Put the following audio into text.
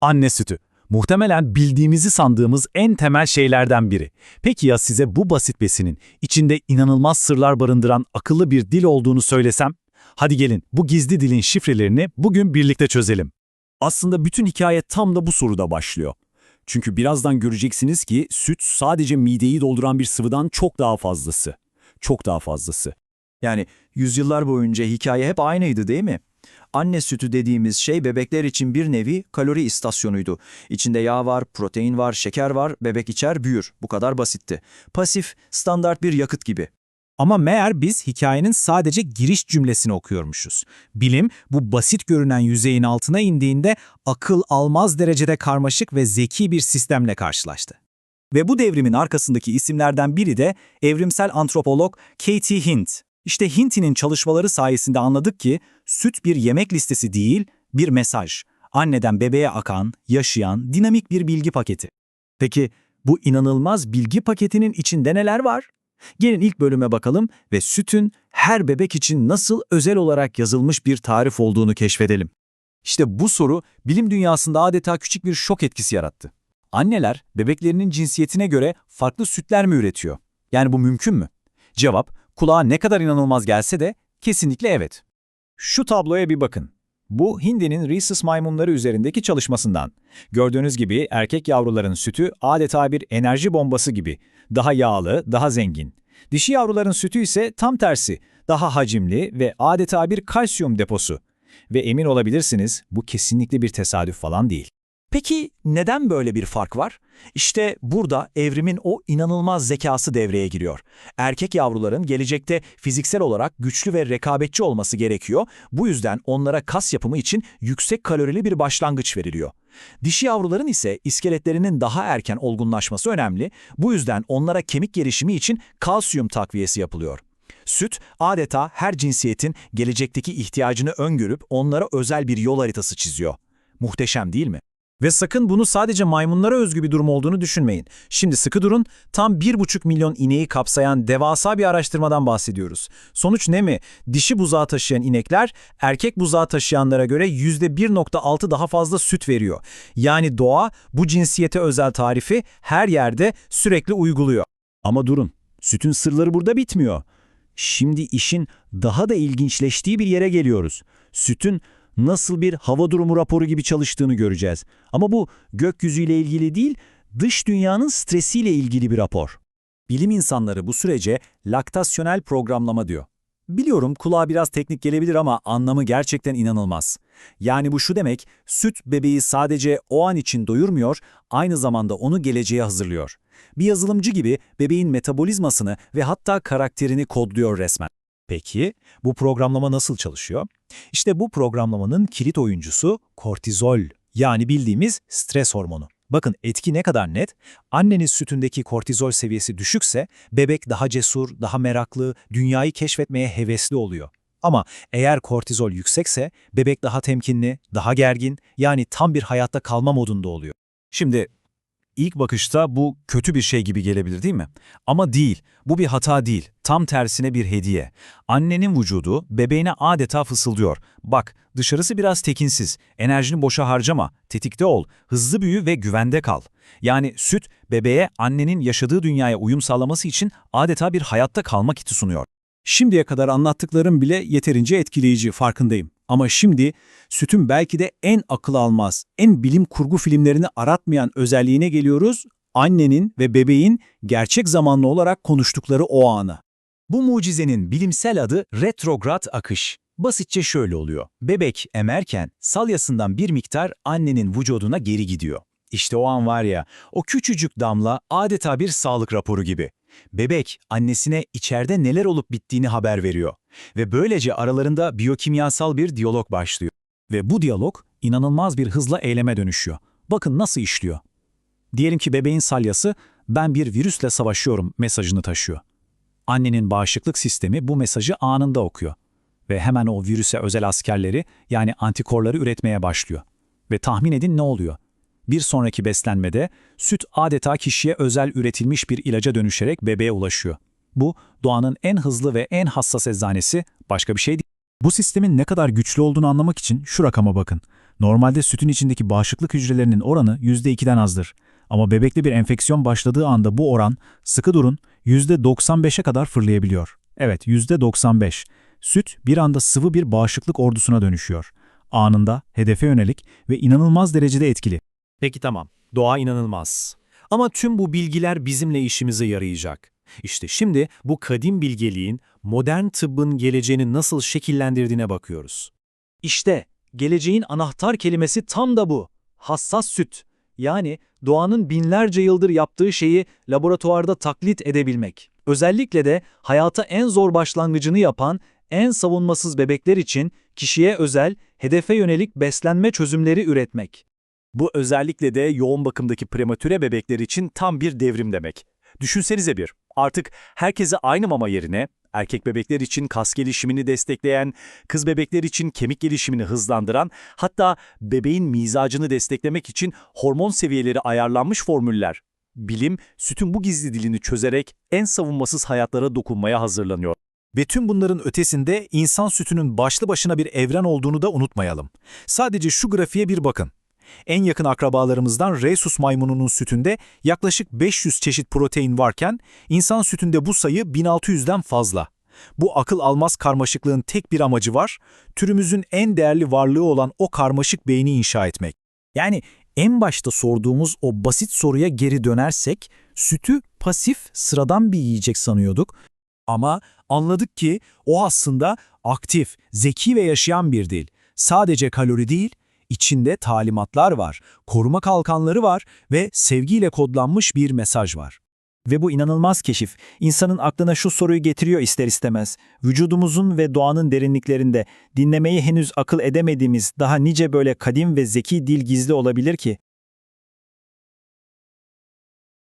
Anne sütü. Muhtemelen bildiğimizi sandığımız en temel şeylerden biri. Peki ya size bu basit besinin içinde inanılmaz sırlar barındıran akıllı bir dil olduğunu söylesem? Hadi gelin bu gizli dilin şifrelerini bugün birlikte çözelim. Aslında bütün hikaye tam da bu soruda başlıyor. Çünkü birazdan göreceksiniz ki süt sadece mideyi dolduran bir sıvıdan çok daha fazlası. Çok daha fazlası. Yani yüzyıllar boyunca hikaye hep aynıydı değil mi? Anne sütü dediğimiz şey bebekler için bir nevi kalori istasyonuydu. İçinde yağ var, protein var, şeker var, bebek içer büyür. Bu kadar basitti. Pasif, standart bir yakıt gibi. Ama meğer biz hikayenin sadece giriş cümlesini okuyormuşuz. Bilim bu basit görünen yüzeyin altına indiğinde akıl almaz derecede karmaşık ve zeki bir sistemle karşılaştı. Ve bu devrimin arkasındaki isimlerden biri de evrimsel antropolog Katie Hint. İşte Hint'in çalışmaları sayesinde anladık ki süt bir yemek listesi değil, bir mesaj. Anneden bebeğe akan, yaşayan, dinamik bir bilgi paketi. Peki bu inanılmaz bilgi paketinin içinde neler var? Gelin ilk bölüme bakalım ve sütün her bebek için nasıl özel olarak yazılmış bir tarif olduğunu keşfedelim. İşte bu soru bilim dünyasında adeta küçük bir şok etkisi yarattı. Anneler bebeklerinin cinsiyetine göre farklı sütler mi üretiyor? Yani bu mümkün mü? Cevap kulağa ne kadar inanılmaz gelse de kesinlikle evet. Şu tabloya bir bakın. Bu Hindi'nin rhesus maymunları üzerindeki çalışmasından. Gördüğünüz gibi erkek yavruların sütü adeta bir enerji bombası gibi. Daha yağlı, daha zengin. Dişi yavruların sütü ise tam tersi. Daha hacimli ve adeta bir kalsiyum deposu. Ve emin olabilirsiniz bu kesinlikle bir tesadüf falan değil. Peki neden böyle bir fark var? İşte burada evrimin o inanılmaz zekası devreye giriyor. Erkek yavruların gelecekte fiziksel olarak güçlü ve rekabetçi olması gerekiyor. Bu yüzden onlara kas yapımı için yüksek kalorili bir başlangıç veriliyor. Dişi yavruların ise iskeletlerinin daha erken olgunlaşması önemli. Bu yüzden onlara kemik gelişimi için kalsiyum takviyesi yapılıyor. Süt adeta her cinsiyetin gelecekteki ihtiyacını öngörüp onlara özel bir yol haritası çiziyor. Muhteşem değil mi? Ve sakın bunu sadece maymunlara özgü bir durum olduğunu düşünmeyin. Şimdi sıkı durun, tam 1,5 milyon ineği kapsayan devasa bir araştırmadan bahsediyoruz. Sonuç ne mi? Dişi buzağı taşıyan inekler, erkek buzağı taşıyanlara göre %1,6 daha fazla süt veriyor. Yani doğa bu cinsiyete özel tarifi her yerde sürekli uyguluyor. Ama durun, sütün sırları burada bitmiyor. Şimdi işin daha da ilginçleştiği bir yere geliyoruz. Sütün nasıl bir hava durumu raporu gibi çalıştığını göreceğiz. Ama bu gökyüzüyle ilgili değil, dış dünyanın stresiyle ilgili bir rapor. Bilim insanları bu sürece laktasyonel programlama diyor. Biliyorum kulağa biraz teknik gelebilir ama anlamı gerçekten inanılmaz. Yani bu şu demek, süt bebeği sadece o an için doyurmuyor, aynı zamanda onu geleceğe hazırlıyor. Bir yazılımcı gibi bebeğin metabolizmasını ve hatta karakterini kodluyor resmen. Peki bu programlama nasıl çalışıyor? İşte bu programlamanın kilit oyuncusu kortizol yani bildiğimiz stres hormonu. Bakın etki ne kadar net. Annenin sütündeki kortizol seviyesi düşükse bebek daha cesur, daha meraklı, dünyayı keşfetmeye hevesli oluyor. Ama eğer kortizol yüksekse bebek daha temkinli, daha gergin yani tam bir hayatta kalma modunda oluyor. Şimdi ilk bakışta bu kötü bir şey gibi gelebilir değil mi? Ama değil, bu bir hata değil, tam tersine bir hediye. Annenin vücudu bebeğine adeta fısıldıyor. Bak, dışarısı biraz tekinsiz, enerjini boşa harcama, tetikte ol, hızlı büyü ve güvende kal. Yani süt, bebeğe annenin yaşadığı dünyaya uyum sağlaması için adeta bir hayatta kalma kiti sunuyor. Şimdiye kadar anlattıklarım bile yeterince etkileyici, farkındayım. Ama şimdi sütün belki de en akıl almaz, en bilim kurgu filmlerini aratmayan özelliğine geliyoruz, annenin ve bebeğin gerçek zamanlı olarak konuştukları o anı. Bu mucizenin bilimsel adı retrograd akış. Basitçe şöyle oluyor. Bebek emerken salyasından bir miktar annenin vücuduna geri gidiyor. İşte o an var ya, o küçücük damla adeta bir sağlık raporu gibi. Bebek annesine içeride neler olup bittiğini haber veriyor. Ve böylece aralarında biyokimyasal bir diyalog başlıyor. Ve bu diyalog inanılmaz bir hızla eyleme dönüşüyor. Bakın nasıl işliyor. Diyelim ki bebeğin salyası ben bir virüsle savaşıyorum mesajını taşıyor. Annenin bağışıklık sistemi bu mesajı anında okuyor. Ve hemen o virüse özel askerleri yani antikorları üretmeye başlıyor. Ve tahmin edin ne oluyor? Bir sonraki beslenmede süt adeta kişiye özel üretilmiş bir ilaca dönüşerek bebeğe ulaşıyor. Bu doğanın en hızlı ve en hassas eczanesi başka bir şey değil. Bu sistemin ne kadar güçlü olduğunu anlamak için şu rakama bakın. Normalde sütün içindeki bağışıklık hücrelerinin oranı %2'den azdır. Ama bebekte bir enfeksiyon başladığı anda bu oran, sıkı durun, %95'e kadar fırlayabiliyor. Evet, %95. Süt bir anda sıvı bir bağışıklık ordusuna dönüşüyor. Anında, hedefe yönelik ve inanılmaz derecede etkili. Peki tamam, doğa inanılmaz. Ama tüm bu bilgiler bizimle işimize yarayacak. İşte şimdi bu kadim bilgeliğin modern tıbbın geleceğini nasıl şekillendirdiğine bakıyoruz. İşte geleceğin anahtar kelimesi tam da bu. Hassas süt. Yani doğanın binlerce yıldır yaptığı şeyi laboratuvarda taklit edebilmek. Özellikle de hayata en zor başlangıcını yapan, en savunmasız bebekler için kişiye özel, hedefe yönelik beslenme çözümleri üretmek. Bu özellikle de yoğun bakımdaki prematüre bebekler için tam bir devrim demek. Düşünsenize bir, artık herkese aynı mama yerine erkek bebekler için kas gelişimini destekleyen, kız bebekler için kemik gelişimini hızlandıran, hatta bebeğin mizacını desteklemek için hormon seviyeleri ayarlanmış formüller. Bilim, sütün bu gizli dilini çözerek en savunmasız hayatlara dokunmaya hazırlanıyor. Ve tüm bunların ötesinde insan sütünün başlı başına bir evren olduğunu da unutmayalım. Sadece şu grafiğe bir bakın. En yakın akrabalarımızdan rhesus maymununun sütünde yaklaşık 500 çeşit protein varken insan sütünde bu sayı 1600'den fazla. Bu akıl almaz karmaşıklığın tek bir amacı var, türümüzün en değerli varlığı olan o karmaşık beyni inşa etmek. Yani en başta sorduğumuz o basit soruya geri dönersek, sütü pasif, sıradan bir yiyecek sanıyorduk. Ama anladık ki o aslında aktif, zeki ve yaşayan bir dil. Sadece kalori değil, içinde talimatlar var, koruma kalkanları var ve sevgiyle kodlanmış bir mesaj var. Ve bu inanılmaz keşif, insanın aklına şu soruyu getiriyor ister istemez. Vücudumuzun ve doğanın derinliklerinde dinlemeyi henüz akıl edemediğimiz daha nice böyle kadim ve zeki dil gizli olabilir ki?